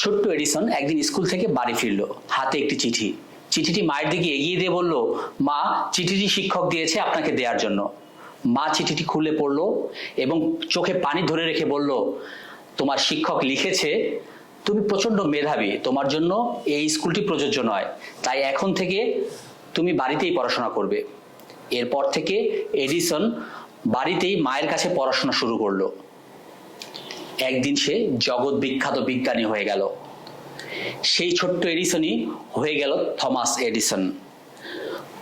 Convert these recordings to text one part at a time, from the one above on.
ছোট্ট এডিসন একদিন স্কুল থেকে বাড়ি ফিরলো, হাতে একটি চিঠি। চিঠিটি মায়ের দিকে এগিয়ে দিয়ে বলল, মা, চিঠিটি শিক্ষক দিয়েছে আপনাকে দেওয়ার জন্য। মা চিঠিটি খুলে পড়ল এবং চোখে পানি ধরে রেখে বলল, তোমার শিক্ষক লিখেছে, তুমি প্রচণ্ড মেধাবী, তোমার জন্য এই স্কুলটি প্রযোজ্য নয়। তাই এখন থেকে তুমি বাড়িতেই পড়াশোনা করবে। এরপর থেকে এডিসন বাড়িতেই মায়ের কাছে পড়াশোনা শুরু করল। একদিন সে জগৎ বিখ্যাত বিজ্ঞানী হয়ে গেল। সেই ছোট্ট এডিসনই হয়ে গেল থমাস এডিসন।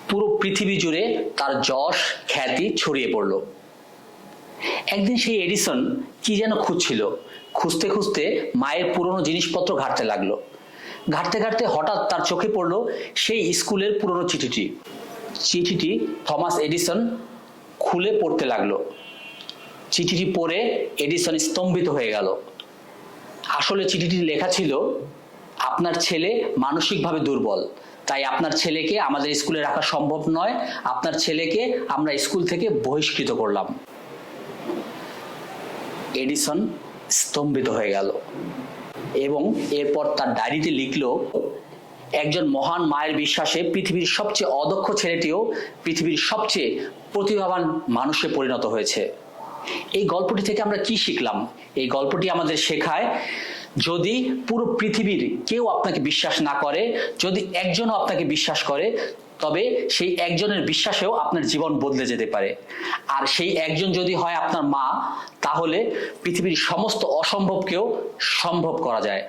পুরো পৃথিবী জুড়ে তার যশ, খ্যাতি ছড়িয়ে পড়ল। একদিন সেই এডিসন কি যেন খুঁজছিল। খুঁজতে খুঁজতে মায়ের পুরনো জিনিসপত্র ঘাটতে লাগল। ঘাটতে ঘাটতে হঠাৎ তার চোখে পড়ল সেই স্কুলের পুরনো চিঠিটি। চিঠিটি থমাস এডিসন খুলে পড়তে লাগল। চিঠিটি পড়ে এডিসন স্তম্ভিত হয়ে গেল। আসলে চিঠিটি লেখা ছিল, আপনার ছেলে মানসিকভাবে দুর্বল। তাই আপনার ছেলেকে আমাদের স্কুলে রাখা সম্ভব নয়। আপনার ছেলেকে আমরা স্কুল থেকে বহিষ্কৃত করলাম। এডিসন স্তম্ভিত হয়ে গেল এবং এরপর তার ডায়েরিতে লিখল, একজন মহান মায়ের বিশ্বাসে পৃথিবীর সবচেয়ে অদক্ষ ছেলেটিও পৃথিবীর সবচেয়ে প্রতিভাবান মানুষে পরিণত হয়েছে। এই গল্পটি থেকে আমরা কি শিখলাম? এই গল্পটি আমাদের শেখায় যদি পুরো পৃথিবীর কেউ আপনাকে বিশ্বাস না করে, যদি একজনও আপনাকে বিশ্বাস করে, তবে সেই একজনের বিশ্বাসেও আপনার জীবন বদলে যেতে পারে। আর সেই একজন যদি হয় আপনার মা, তাহলে পৃথিবীর সমস্ত অসম্ভবকেও সম্ভব করা যায়।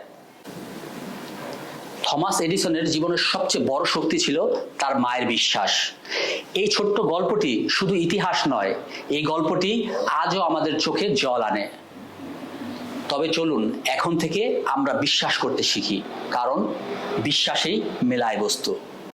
থমাস এডিসনের জীবনের সবচেয়ে বড় শক্তি ছিল তার মায়ের বিশ্বাস। এই ছোট্ট গল্পটি শুধু ইতিহাস নয়, এই গল্পটি আজও আমাদের চোখে জল আনে। তবে চলুন, এখন থেকে আমরা বিশ্বাস করতে শিখি, কারণ বিশ্বাসেই মেলায় বস্তু।